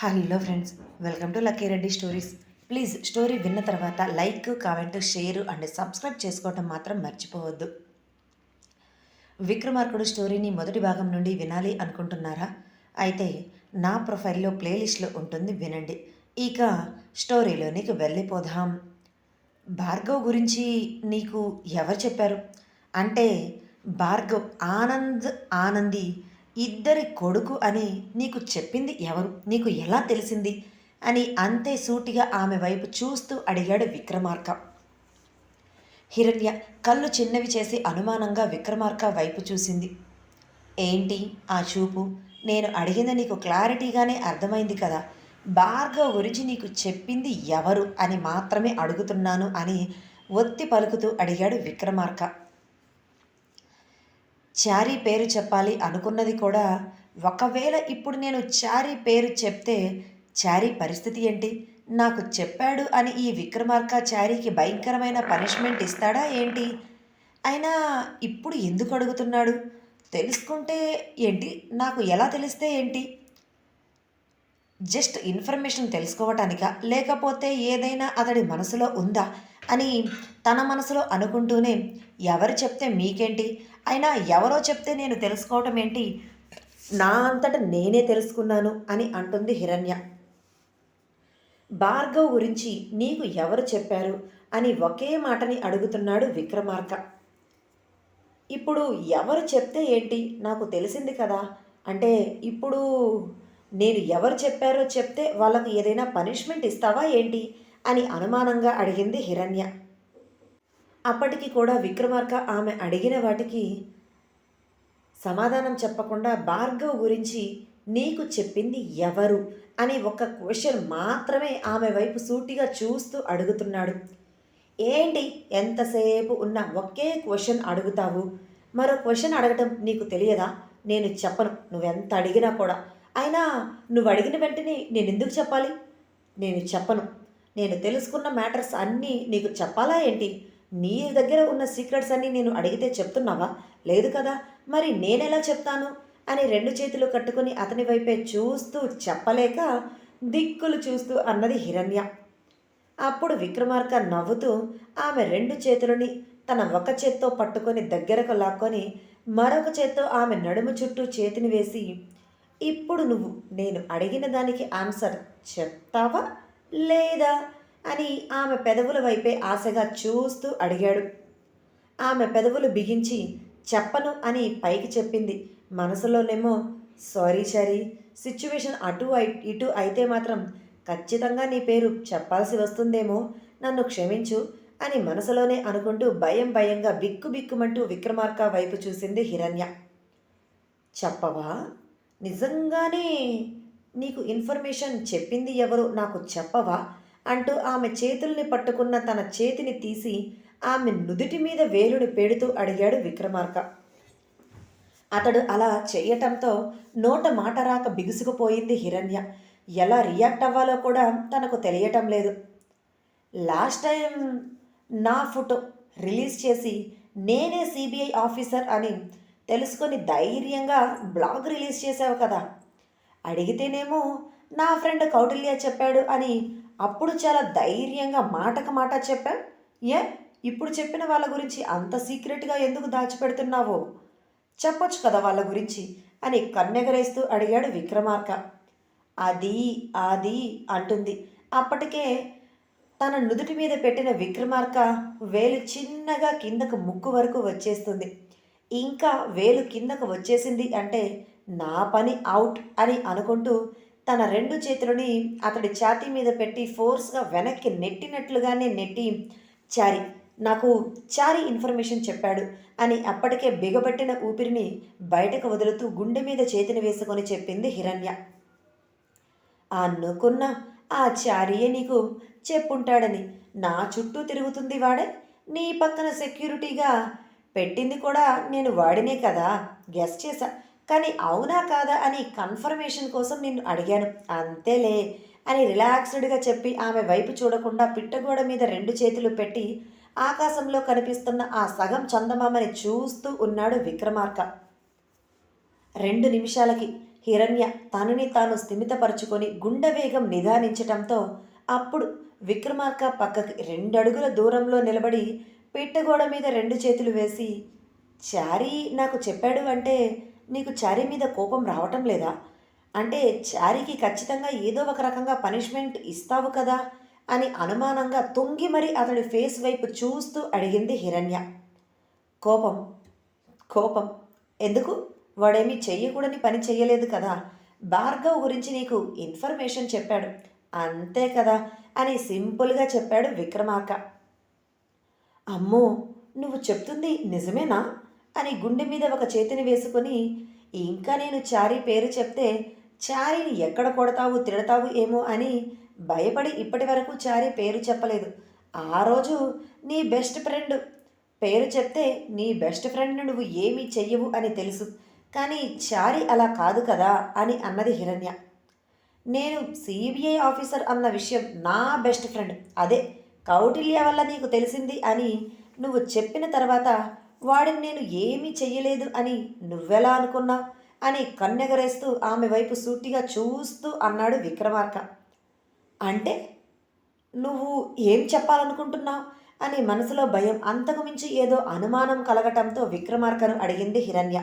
Hello friends welcome to Lucky Reddy stories. Please story విన్న తర్వాత like comment share and subscribe చేసుకోవటం మాత్రం మర్చిపోవద్దు. విక్రమార్కుడు స్టోరీని మొదటి భాగం నుండి వినాలి అనుకుంటున్నారా? అయితే నా ప్రొఫైల్లో ప్లేలిస్ట్లో ఉంటుంది వినండి. ఇక స్టోరీలోనికి వెళ్ళిపోదాం. భార్గవ్ గురించి నీకు ఎవరు చెప్పారు? అంటే భార్గవ్ ఆనంద్ ఆనంది ఇద్దరి కొడుకు అని నీకు చెప్పింది ఎవరు? నీకు ఎలా తెలిసింది? అని అంతే సూటిగా ఆమె వైపు చూస్తూ అడిగాడు విక్రమార్క. హిరణ్య కళ్ళు చిన్నవి చేసి అనుమానంగా విక్రమార్క వైపు చూసింది. ఏంటి ఆ చూపు? నేను అడిగింది నీకు క్లారిటీగానే అర్థమైంది కదా. భార్గవ్ గురించి నీకు చెప్పింది ఎవరు అని మాత్రమే అడుగుతున్నాను అని ఒత్తి పలుకుతూ అడిగాడు విక్రమార్క. చారీ పేరు చెప్పాలి అనుకున్నది కూడా ఒకవేళ ఇప్పుడు నేను చారీ పేరు చెప్తే చారీ పరిస్థితి ఏంటి? నాకు చెప్పాడు అని ఈ విక్రమార్క చారీకి భయంకరమైన పనిష్మెంట్ ఇస్తాడా ఏంటి? అయినా ఇప్పుడు ఎందుకు అడుగుతున్నాడు? తెలుసుకుంటే ఏంటి? నాకు ఎలా తెలిస్తే ఏంటి? జస్ట్ ఇన్ఫర్మేషన్ తెలుసుకోవటానికా? లేకపోతే ఏదైనా అతడి మనసులో ఉందా? అని తన మనసులో అనుకుంటూనే ఎవరు చెప్తే మీకేంటి? అయినా ఎవరో చెప్తే నేను తెలుసుకోవటం ఏంటి? నా అంతట నేనే తెలుసుకున్నాను అని అంటుంది హిరణ్య. భార్గవ్ గురించి నీకు ఎవరు చెప్పారు? అని ఒకే మాటని అడుగుతున్నాడు విక్రమార్క. ఇప్పుడు ఎవరు చెప్తే ఏంటి? నాకు తెలిసింది కదా. అంటే ఇప్పుడు నేను ఎవరు చెప్పారో చెప్తే వాళ్ళకు ఏదైనా పనిష్మెంట్ ఇస్తావా ఏంటి? అని అనుమానంగా అడిగింది హిరణ్య. అప్పటికి కూడా విక్రమార్క ఆమె అడిగిన వాటికి సమాధానం చెప్పకుండా భార్గవ్ గురించి నీకు చెప్పింది ఎవరు? అని ఒక క్వశ్చన్ మాత్రమే ఆమె వైపు సూటిగా చూస్తూ అడుగుతున్నాడు. ఏంటి ఎంతసేపు ఉన్న ఒకే క్వశ్చన్ అడుగుతావు? మరో క్వశ్చన్ అడగటం నీకు తెలియదా? నేను చెప్పను. నువ్వెంత అడిగినా కూడా. అయినా నువ్వు అడిగిన వెంటనే నేను ఎందుకు చెప్పాలి? నేను చెప్పను. నేను తెలుసుకున్న మ్యాటర్స్ అన్నీ నీకు చెప్పాలా ఏంటి? నీ దగ్గర ఉన్న సీక్రెట్స్ అన్నీ నేను అడిగితే చెప్తున్నావా? లేదు కదా. మరి నేనెలా చెప్తాను? అని రెండు చేతులు కట్టుకుని అతని వైపే చూస్తూ చెప్పలేక దిక్కులు చూస్తూ అన్నది హిరణ్య. అప్పుడు విక్రమార్క నవ్వుతూ ఆమె రెండు చేతులని తన ఒక చేత్తో పట్టుకొని దగ్గరకు లాక్కొని మరొక చేత్తో ఆమె నడుము చుట్టూ చేతిని వేసి ఇప్పుడు నువ్వు నేను అడిగిన దానికి ఆన్సర్ చెప్తావా? లేదా అని ఆమె పెదవుల వైపే ఆశగా చూస్తూ అడిగాడు. ఆమె పెదవులు బిగించి చెప్పను అని పైకి చెప్పింది. మనసులోనేమో సారీ సారీ సిచ్యువేషన్ అటు ఇటు అయితే మాత్రం ఖచ్చితంగా నీ పేరు చెప్పాల్సి వస్తుందేమో నన్ను క్షమించు అని మనసులోనే అనుకుంటూ భయం భయంగా బిక్కు బిక్కుమంటూ విక్రమార్క వైపు చూసింది హిరణ్య. చెప్పవా? నిజంగానే నీకు ఇన్ఫర్మేషన్ చెప్పింది ఎవరు? నాకు చెప్పవా? అంటూ ఆమె చేతుల్ని పట్టుకున్న తన చేతిని తీసి ఆమె నుదుటి మీద వేలుని పేడుతూ అడిగాడు విక్రమార్క. అతడు అలా చేయటంతో నోట మాట రాక బిగుసుకుపోయింది హిరణ్య. ఎలా రియాక్ట్ అవ్వాలో కూడా తనకు తెలియటం లేదు. లాస్ట్ టైం నా ఫోటో రిలీజ్ చేసి నేనే సిబిఐ ఆఫీసర్ అని తెలుసుకొని ధైర్యంగా బ్లాగ్ రిలీజ్ చేసావు కదా. అడిగితేనేమో నా ఫ్రెండ్ కౌటిల్య చెప్పాడు అని అప్పుడు చాలా ధైర్యంగా మాటకు మాట చెప్పాం. ఏ ఇప్పుడు చెప్పిన వాళ్ళ గురించి అంత సీక్రెట్గా ఎందుకు దాచిపెడుతున్నావో? చెప్పొచ్చు కదా వాళ్ళ గురించి అని కన్నెగరేస్తూ అడిగాడు విక్రమార్క. అది అది అంటుంది. అప్పటికే తన నుదుటి మీద పెట్టిన విక్రమార్క వేలు చిన్నగా కిందకు ముక్కు వరకు వచ్చేస్తుంది. ఇంకా వేలు కిందకు వచ్చేసింది అంటే నా పని అవుట్ అని అనుకుంటూ తన రెండు చేతులని అతడి ఛాతీ మీద పెట్టి ఫోర్స్గా వెనక్కి నెట్టినట్లుగానే నెట్టి చారి నాకు చారి ఇన్ఫర్మేషన్ చెప్పాడు అని అప్పటికే బిగబట్టిన ఊపిరిని బయటకు వదులుతూ గుండె మీద చేతిని వేసుకొని చెప్పింది హిరణ్య. అనుకున్న ఆ చారియే నీకు చెప్పుంటాడని నా చుట్టూ తిరుగుతుంది వాడే. నీ పక్కన సెక్యూరిటీగా పెట్టింది కూడా నేను వాడినే కదా. గెస్ చేశా. కానీ అవునా కాదా అని కన్ఫర్మేషన్ కోసం నిన్ను అడిగాను. అంతేలే అని రిలాక్స్డ్గా చెప్పి ఆమె వైపు చూడకుండా పిట్టగోడ మీద రెండు చేతులు పెట్టి ఆకాశంలో కనిపిస్తున్న ఆ సగం చందమామని చూస్తూ ఉన్నాడు విక్రమార్క. రెండు నిమిషాలకి హిరణ్య తనని తాను స్థిమితపరుచుకొని గుండె వేగం నిదానించటంతో అప్పుడు విక్రమార్క పక్కకి రెండడుగుల దూరంలో నిలబడి పిట్టగోడ మీద రెండు చేతులు వేసి చారీ నాకు చెప్పాడు అంటే నీకు చారీ మీద కోపం రావటం లేదా? అంటే చారీకి ఖచ్చితంగా ఏదో ఒక రకంగా పనిష్మెంట్ ఇస్తావు కదా? అని అనుమానంగా తొంగి మరి అతడి ఫేస్ వైపు చూస్తూ అడిగింది హిరణ్య. కోపం కోపం. ఎందుకు? వాడేమీ చెయ్యకూడని పని చెయ్యలేదు కదా? భార్గవ్ గురించి నీకు ఇన్ఫర్మేషన్ చెప్పాడు. అంతే కదా అని సింపుల్గా చెప్పాడు విక్రమార్క. అమ్మో నువ్వు చెప్తుంది నిజమేనా? అని గుండె మీద ఒక చేతిని వేసుకొని ఇంకా నేను చారీ పేరు చెప్తే చారీని ఎక్కడ కొడతావు తిడతావు ఏమో అని భయపడి ఇప్పటి వరకు చారీ పేరు చెప్పలేదు. ఆ రోజు నీ బెస్ట్ ఫ్రెండ్ పేరు చెప్తే నీ బెస్ట్ ఫ్రెండ్ నువ్వు ఏమీ చెయ్యవు అని తెలుసు. కానీ చారీ అలా కాదు కదా అని అన్నది హిరణ్య. నేను సిబిఐ ఆఫీసర్ అన్న విషయం నా బెస్ట్ ఫ్రెండ్ అదే కౌటిల్య వల్ల నీకు తెలిసింది అని నువ్వు చెప్పిన తర్వాత వాడిని నేను ఏమీ చెయ్యలేదు అని నువ్వెలా అనుకున్నా? అని కన్నెగరేస్తూ ఆమె వైపు సూటిగా చూస్తూ అన్నాడు విక్రమార్క. అంటే నువ్వు ఏం చెప్పాలనుకుంటున్నావు? అని మనసులో భయం అంతకుమించి ఏదో అనుమానం కలగటంతో విక్రమార్కను అడిగింది హిరణ్య.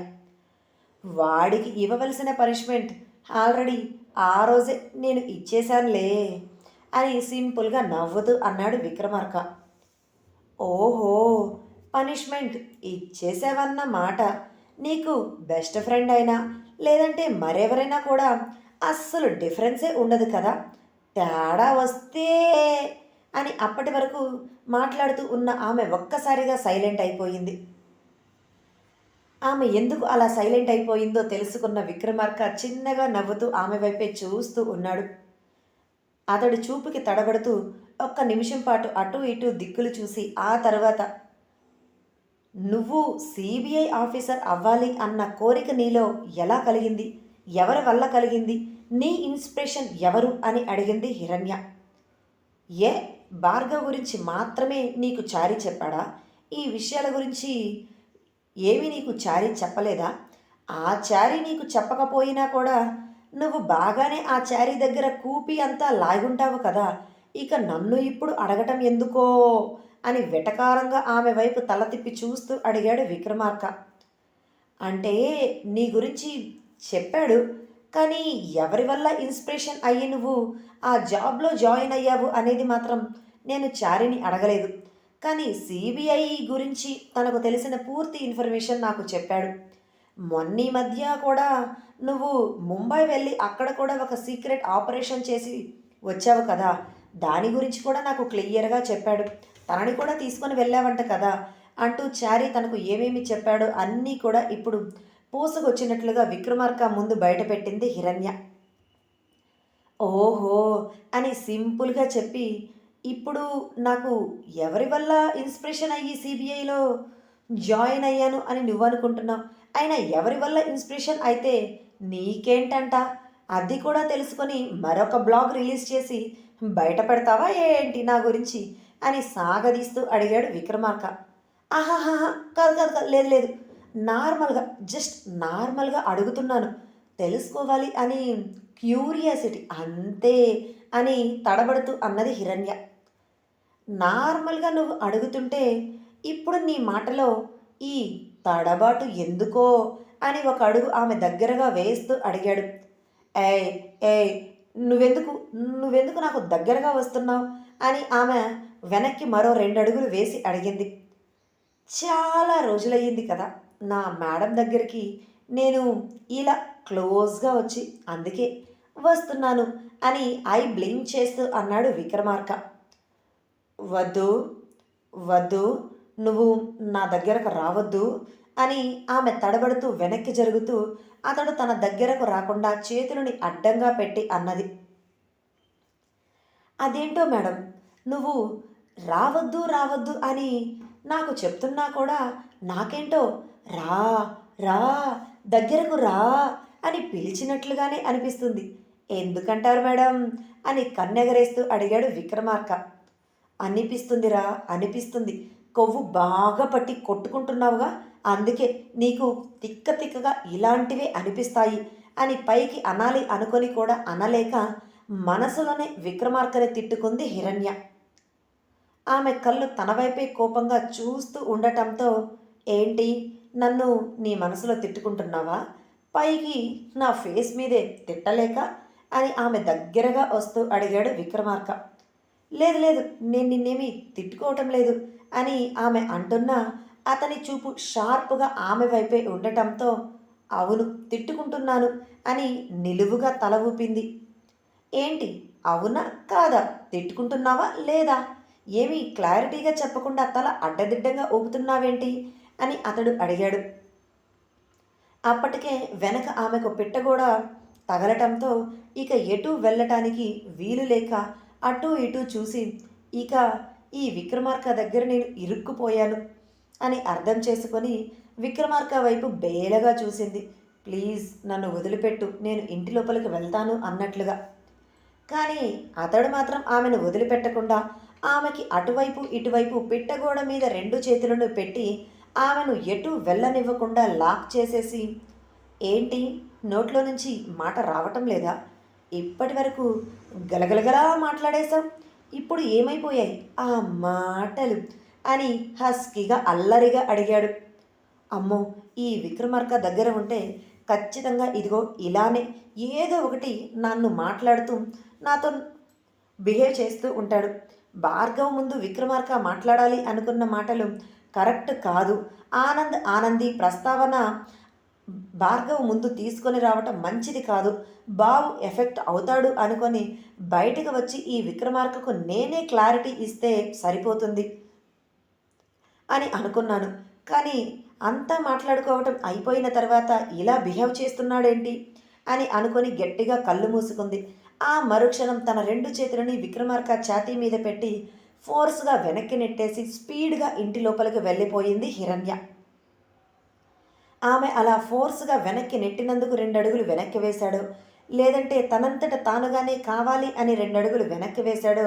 వాడికి ఇవ్వవలసిన పనిష్మెంట్ ఆల్రెడీ ఆ రోజే నేను ఇచ్చేశానులే అని సింపుల్గా నవ్వుతూ అన్నాడు విక్రమార్క. ఓహో! పనిష్మెంట్ ఇచ్చేసావన్న మాట నీకు బెస్ట్ ఫ్రెండ్ అయినా లేదంటే మరెవరైనా కూడా అస్సలు డిఫరెన్సే ఉండదు కదా. తేడా వస్తే అని అప్పటి వరకు మాట్లాడుతూ ఉన్న ఆమె ఒక్కసారిగా సైలెంట్ అయిపోయింది. ఆమె ఎందుకు అలా సైలెంట్ అయిపోయిందో తెలుసుకున్న విక్రమార్క చిన్నగా నవ్వుతూ ఆమె వైపే చూస్తూ ఉన్నాడు. అతడు చూపుకి తడబడుతూ ఒక్క నిమిషం పాటు అటు ఇటు దిక్కులు చూసి ఆ తర్వాత నువ్వు సిబిఐ ఆఫీసర్ అవ్వాలి అన్న కోరిక నీలో ఎలా కలిగింది? ఎవరి వల్ల కలిగింది? నీ ఇన్స్పిరేషన్ ఎవరు? అని అడిగింది హిరణ్య. ఏ భార్గవ్ గురించి మాత్రమే నీకు చారి చెప్పాడా? ఈ విషయాల గురించి ఏమీ నీకు చారి చెప్పలేదా? ఆ చారి నీకు చెప్పకపోయినా కూడా నువ్వు బాగానే ఆ చారి దగ్గర కూపి అంతా లాగుంటావు కదా. ఇక నన్ను ఇప్పుడు అడగటం ఎందుకో? అని వెటకారంగా ఆమె వైపు తల తిప్పి చూస్తూ అడిగాడు విక్రమార్క. అంటే నీ గురించి చెప్పాడు కానీ ఎవరి వల్ల ఇన్స్పిరేషన్ అయ్యి నువ్వు ఆ జాబ్లో జాయిన్ అయ్యావు అనేది మాత్రం నేను చారిని అడగలేదు. కానీ సిబిఐ గురించి తనకు తెలిసిన పూర్తి ఇన్ఫర్మేషన్ నాకు చెప్పాడు. మొన్న మధ్య కూడా నువ్వు ముంబై వెళ్ళి అక్కడ కూడా ఒక సీక్రెట్ ఆపరేషన్ చేసి వచ్చావు కదా దాని గురించి కూడా నాకు క్లియర్గా చెప్పాడు. తనని కూడా తీసుకొని వెళ్ళావంట కదా అంటూ చారీ తనకు ఏమేమి చెప్పాడో అన్నీ కూడా ఇప్పుడు పూసకొచ్చినట్లుగా విక్రమార్క ముందు బయటపెట్టింది హిరణ్య. ఓహో అని సింపుల్గా చెప్పి ఇప్పుడు నాకు ఎవరి వల్ల ఇన్స్పిరేషన్ అయ్యి సిబిఐలో జాయిన్ అయ్యాను అని నువ్వు అనుకుంటున్నావు అయినా ఎవరి వల్ల ఇన్స్పిరేషన్ అయితే నీకేంటంట? అది కూడా తెలుసుకొని మరొక బ్లాగ్ రిలీజ్ చేసి బయట పెడతావా ఏంటి నా గురించి? అని సాగదీస్తూ అడిగాడు విక్రమార్క. ఆహాహా కాదు కాదు కాదు లేదు లేదు. నార్మల్గా జస్ట్ నార్మల్గా అడుగుతున్నాను. తెలుసుకోవాలి అని క్యూరియాసిటీ అంతే అని తడబడుతూ అన్నది హిరణ్య. నార్మల్గా నువ్వు అడుగుతుంటే ఇప్పుడు నీ మాటలో ఈ తడబాటు ఎందుకో అని ఒక అడుగు ఆమె దగ్గరగా వేస్తూ అడిగాడు. ఏ ఏ నువ్వెందుకు నువ్వెందుకు నాకు దగ్గరగా వస్తున్నావు? అని ఆమె వెనక్కి మరో రెండు అడుగులు వేసి అడిగింది. చాలా రోజులయ్యింది కదా నా మేడం దగ్గరికి నేను ఇలా క్లోజ్గా వచ్చి అందుకే వస్తున్నాను అని ఐ బ్లింక్ చేస్తూ అన్నాడు విక్రమార్క. వద్దు వద్దు నువ్వు నా దగ్గరకు రావద్దు అని ఆమె తడబడుతూ వెనక్కి జరుగుతూ అతడు తన దగ్గరకు రాకుండా చేతులని అడ్డంగా పెట్టి అన్నది. అదేంటో మేడం నువ్వు రావద్దు రావద్దు అని నాకు చెప్తున్నా కూడా నాకేంటో రా రా దగ్గరకు రా అని పిలిచినట్లుగానే అనిపిస్తుంది. ఎందుకంటారు మేడం? అని కన్నెగరేస్తూ అడిగాడు విక్రమార్క. అనిపిస్తుందిరా అనిపిస్తుంది. కొవ్వు బాగా పట్టి కొట్టుకుంటున్నావుగా? అందుకే నీకు తిక్క తిక్కగా ఇలాంటివే అనిపిస్తాయి అని పైకి అనాలి అనుకొని కూడా అనలేక మనసులోనే విక్రమార్కని తిట్టుకుంది హిరణ్య. ఆమె కళ్ళు తన వైపే కోపంగా చూస్తూ ఉండటంతో ఏంటి? నన్ను నీ మనసులో తిట్టుకుంటున్నావా? పైకి నా ఫేస్ మీదే తిట్టలేక? అని ఆమె దగ్గరగా వస్తూ అడిగాడు విక్రమార్క. లేదు లేదు నేను నిన్నేమి తిట్టుకోవటం లేదు అని ఆమె అంటున్నా అతని చూపు షార్ప్గా ఆమె వైపే ఉండటంతో అవును తిట్టుకుంటున్నాను అని నిలువుగా తల ఊపింది. ఏంటి? అవునా? కాదా? తిట్టుకుంటున్నావా? లేదా? ఏమీ క్లారిటీగా చెప్పకుండా తల అడ్డదిడ్డంగా ఊపుతున్నావేంటి? అని అతడు అడిగాడు. అప్పటికే వెనక ఆమెకు పిట్ట కూడా తగలటంతో ఇక ఎటు వెళ్ళటానికి వీలు లేక అటు ఇటు చూసి ఇక ఈ విక్రమార్క దగ్గర నేను ఇరుక్కుపోయాను అని అర్థం చేసుకొని విక్రమార్క వైపు బేలగా చూసింది. ప్లీజ్ నన్ను వదిలిపెట్టు నేను ఇంటి లోపలికి వెళ్తాను అన్నట్లుగా. కానీ అతడు మాత్రం ఆమెను వదిలిపెట్టకుండా ఆమెకి అటువైపు ఇటువైపు పిట్టగోడ మీద రెండు చేతులను పెట్టి ఆమెను ఎటు వెళ్ళనివ్వకుండా లాక్ చేసేసి ఏంటి? నోట్లో నుంచి మాట రావటం లేదా? ఇప్పటి వరకు గలగలగలా మాట్లాడేశాం ఇప్పుడు ఏమైపోయాయి? ఆ మాటలు అని హస్కీగా అల్లరిగా అడిగాడు. అమ్మో ఈ విక్రమార్క దగ్గర ఉంటే ఖచ్చితంగా ఇదిగో ఇలానే ఏదో ఒకటి నన్ను మాట్లాడుతూ నాతో బిహేవ్ చేస్తూ ఉంటాడు. భార్గవ్ ముందు విక్రమార్క మాట్లాడాలి అనుకున్న మాటలు కరెక్ట్ కాదు. ఆనంద్ ఆనంది ప్రస్తావన భార్గవ్ ముందు తీసుకొని రావటం మంచిది కాదు. బావు ఎఫెక్ట్ అవుతాడు అనుకొని బయటకు వచ్చి ఈ విక్రమార్కకు నేనే క్లారిటీ ఇస్తే సరిపోతుంది అని అనుకున్నాను. కానీ అంతా మాట్లాడుకోవటం అయిపోయిన తర్వాత ఇలా బిహేవ్ చేస్తున్నాడేంటి అని అనుకొని గట్టిగా కళ్ళు మూసుకుంది. ఆ మరుక్షణం తన రెండు చేతులని విక్రమార్క ఛాతీ మీద పెట్టి ఫోర్స్గా వెనక్కి నెట్టేసి స్పీడ్గా ఇంటి లోపలికి వెళ్ళిపోయింది హిరణ్య. ఆమె అలా ఫోర్స్గా వెనక్కి నెట్టినందుకు రెండు అడుగులు వెనక్కి వేశాడు. లేదంటే తనంతట తానుగానే కావాలి అని రెండు అడుగులు వెనక్కి వేశాడు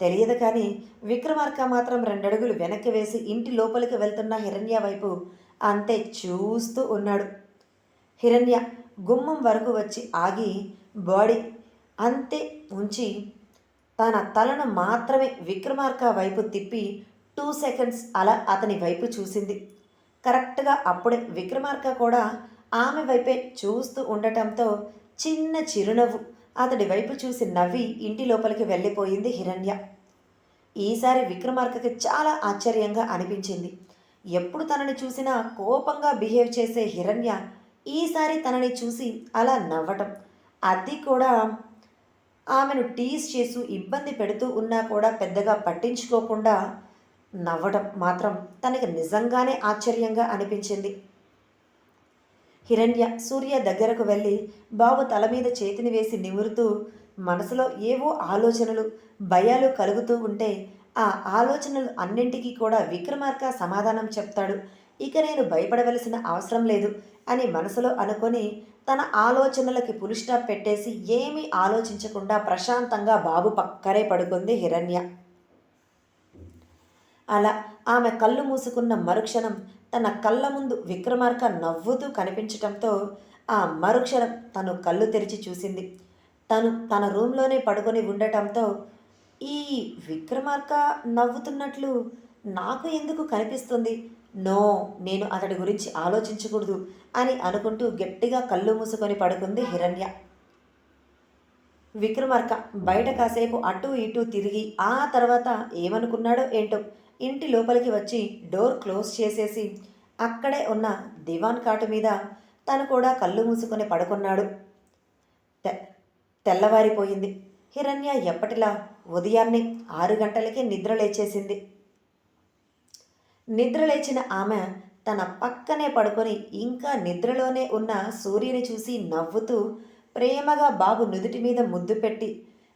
తెలియదు కానీ విక్రమార్క మాత్రం రెండు అడుగులు వెనక్కి వేసి ఇంటి లోపలికి వెళ్తున్న హిరణ్య వైపు అంతే చూస్తూ ఉన్నాడు. హిరణ్య గుమ్మం వరకు వచ్చి ఆగి బాడీ అంతే ఉంచి తన తలను మాత్రమే విక్రమార్క వైపు తిప్పి టూ సెకండ్స్ అలా అతని వైపు చూసింది. కరెక్ట్గా అప్పుడే విక్రమార్క కూడా ఆమె వైపే చూస్తూ ఉండటంతో చిన్న చిరునవ్వు అతడి వైపు చూసి నవ్వి ఇంటి లోపలికి వెళ్ళిపోయింది హిరణ్య. ఈసారి విక్రమార్కకి చాలా ఆశ్చర్యంగా అనిపించింది. ఎప్పుడు తనని చూసినా కోపంగా బిహేవ్ చేసే హిరణ్య ఈసారి తనని చూసి అలా నవ్వటం. అది కూడా ఆమెను టీజ్ చేస్తూ ఇబ్బంది పెడుతూ ఉన్నా కూడా పెద్దగా పట్టించుకోకుండా నవ్వడం మాత్రం తనకి నిజంగానే ఆశ్చర్యంగా అనిపించింది. హిరణ్య సూర్య దగ్గరకు వెళ్ళి బాబు తల మీద చేతిని వేసి నిమురుతూ మనసులో ఏవో ఆలోచనలు భయాలు కలుగుతూ ఉంటే ఆ ఆలోచనలు అన్నింటికీ కూడా విక్రమార్క సమాధానం చెప్తాడు. ఇక నేను భయపడవలసిన అవసరం లేదు అని మనసులో అనుకొని తన ఆలోచనలకి పులిస్టాప్ పెట్టేసి ఏమీ ఆలోచించకుండా ప్రశాంతంగా బాబు పక్కరే పడుకుంది హిరణ్య. అలా ఆమె కళ్ళు మూసుకున్న మరుక్షణం తన కళ్ళ ముందు విక్రమార్క నవ్వుతూ కనిపించటంతో ఆ మరుక్షణం తను కళ్ళు తెరిచి చూసింది. తను తన రూమ్లోనే పడుకొని ఉండటంతో ఈ విక్రమార్క నవ్వుతున్నట్లు నాకు ఎందుకు కనిపిస్తుంది? నో నేను అతడి గురించి ఆలోచించకూడదు అని అనుకుంటూ గట్టిగా కళ్ళు మూసుకొని పడుకుంది హిరణ్య. విక్రమార్క బయట కాసేపు అటు ఇటు తిరిగి ఆ తర్వాత ఏమనుకున్నాడో ఏంటో ఇంటి లోపలికి వచ్చి డోర్ క్లోజ్ చేసేసి అక్కడే ఉన్న దివాన్ కాటు మీద తను కూడా కళ్ళు మూసుకొని పడుకున్నాడు. తె తెల్లవారిపోయింది. హిరణ్య ఎప్పటిలా ఉదయాన్నే ఆరు గంటలకే నిద్ర లేచేసింది నిద్ర లేచిన ఆమె తన పక్కనే పడుకొని ఇంకా నిద్రలోనే ఉన్న సూర్యుని చూసి నవ్వుతూ ప్రేమగా బాబు నుదుటి మీద ముద్దు పెట్టి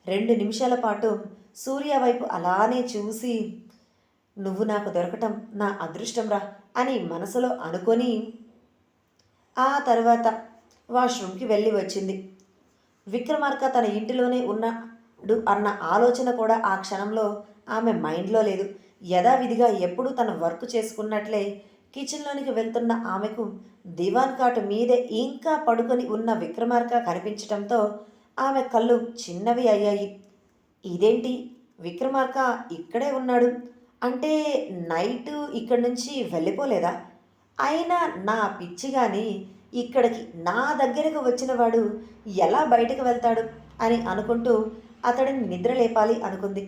రెండు నిమిషాల పాటు సూర్య వైపు అలానే చూసి నువ్వు నాకు దొరకటం నా అదృష్టంరా అని మనసులో అనుకొని ఆ తర్వాత వాష్రూమ్కి వెళ్ళి వచ్చింది. విక్రమార్క తన ఇంటిలోనే ఉన్నాడు అన్న ఆలోచన కూడా ఆ క్షణంలో ఆమె మైండ్లో లేదు. యథావిధిగా ఎప్పుడూ తన వర్క్ చేసుకున్నట్లే కిచెన్లోనికి వెళ్తున్న ఆమెకు దివాన్ కాటు మీదే ఇంకా పడుకొని ఉన్న విక్రమార్క కనిపించటంతో ఆమె కళ్ళు చిన్నవి అయ్యాయి. ఇదేంటి? విక్రమార్క ఇక్కడే ఉన్నాడు? అంటే నైట్ ఇక్కడి నుంచి వెళ్ళిపోలేదా? అయినా నా పిచ్చి కానీ ఇక్కడికి నా దగ్గరకు వచ్చిన వాడు ఎలా బయటకు వెళ్తాడు? అని అనుకుంటూ అతడిని నిద్ర లేపాలి అనుకుంది.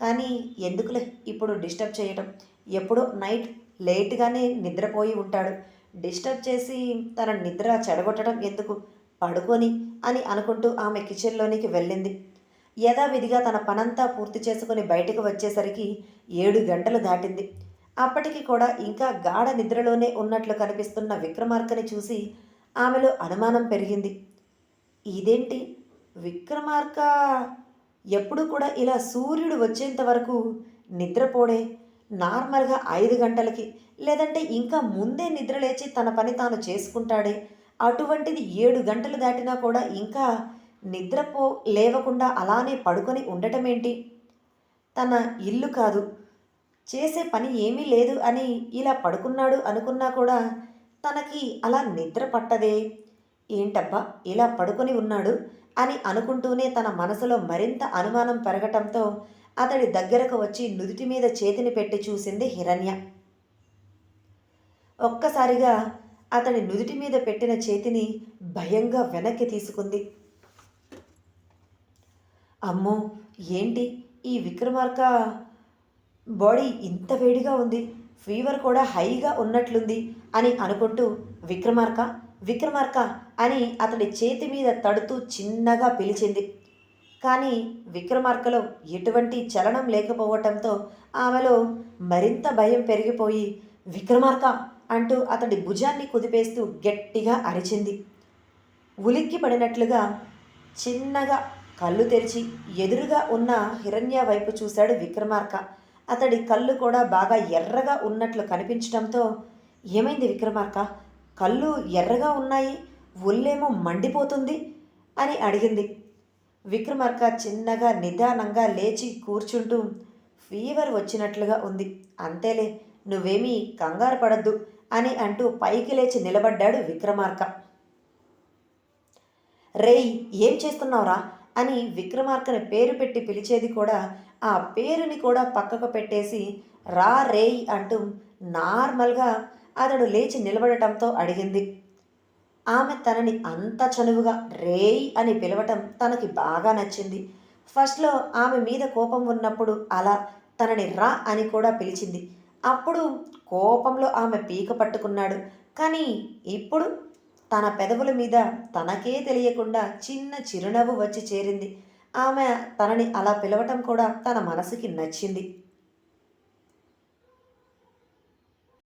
కానీ ఎందుకులే ఇప్పుడు డిస్టర్బ్ చేయటం? ఎప్పుడో నైట్ లేట్గానే నిద్రపోయి ఉంటాడు. డిస్టర్బ్ చేసి తన నిద్ర చెడగొట్టడం ఎందుకు? పడుకొని అని అనుకుంటూ ఆమె కిచెన్లోనికి వెళ్ళింది. యథావిధిగా తన పనంతా పూర్తి చేసుకుని బయటకు వచ్చేసరికి ఏడు గంటలు దాటింది. అప్పటికి కూడా ఇంకా గాఢ నిద్రలోనే ఉన్నట్లు కనిపిస్తున్న విక్రమార్కని చూసి ఆమెలో అనుమానం పెరిగింది. ఇదేంటి? విక్రమార్క ఎప్పుడు కూడా ఇలా సూర్యుడు వచ్చేంత వరకు నిద్రపోడే నార్మల్గా ఐదు గంటలకి లేదంటే ఇంకా ముందే నిద్ర లేచి తన పని తాను చేసుకుంటాడే అటువంటిది ఏడు గంటలు దాటినా కూడా ఇంకా నిద్రపో లేవకుండా అలానే పడుకొని ఉండటం ఏంటి తన ఇల్లు కాదు. చేసే పని ఏమీ లేదు అని ఇలా పడుకున్నాడు అనుకున్నా కూడా తనకి అలా నిద్ర పట్టదే. ఏంటబ్బా ఇలా పడుకొని ఉన్నాడు? అని అనుకుంటూనే తన మనసులో మరింత అనుమానం పెరగటంతో అతడి దగ్గరకు వచ్చి నుదుటి మీద చేతిని పెట్టి చూసింది హిరణ్య. ఒక్కసారిగా అతడి నుదుటి మీద పెట్టిన చేతిని భయంగా వెనక్కి తీసుకుంది. అమ్మో ఏంటి? ఈ విక్రమార్క బాడీ ఇంత వేడిగా ఉంది ఫీవర్ కూడా హైగా ఉన్నట్లుంది అని అనుకుంటూ విక్రమార్క విక్రమార్క అని అతడి చేతి మీద తడుతూ చిన్నగా పిలిచింది. కానీ విక్రమార్కలో ఎటువంటి చలనం లేకపోవటంతో ఆమెలో మరింత భయం పెరిగిపోయి విక్రమార్క అంటూ అతడి భుజాన్ని కుదిపేస్తూ గట్టిగా అరిచింది. ఉలిక్కి పడినట్లుగా చిన్నగా కళ్ళు తెరిచి ఎదురుగా ఉన్న హిరణ్య వైపు చూశాడు విక్రమార్క. అతడి కళ్ళు కూడా బాగా ఎర్రగా ఉన్నట్లు కనిపించడంతో ఏమైంది విక్రమార్క? కళ్ళు ఎర్రగా ఉన్నాయి ఒళ్ళేమో మండిపోతుంది అని అడిగింది. విక్రమార్క చిన్నగా నిదానంగా లేచి కూర్చుంటూ ఫీవర్ వచ్చినట్లుగా ఉంది. అంతేలే నువ్వేమీ కంగారు పడద్దు అని అంటూ పైకి లేచి నిలబడ్డాడు విక్రమార్క. రేయ్ ఏం చేస్తున్నావురా అని విక్రమార్కని పేరు పెట్టి పిలిచేది కూడా ఆ పేరుని కూడా పక్కకు పెట్టేసి రా రేయ్ అంటూ నార్మల్గా అతడు లేచి నిలబడటంతో అడిగింది ఆమె తనని అంత చనువుగా రేయ్ అని పిలవటం తనకి బాగా నచ్చింది. ఫస్ట్లో ఆమె మీద కోపం ఉన్నప్పుడు అలా తనని రా అని కూడా పిలిచింది. అప్పుడు కోపంలో ఆమె పీక పట్టుకున్నాడు. కానీ ఇప్పుడు తన పెదవుల మీద తనకే తెలియకుండా చిన్న చిరునవ్వు వచ్చి చేరింది. ఆమె తనని అలా పిలవటం కూడా తన మనసుకి నచ్చింది.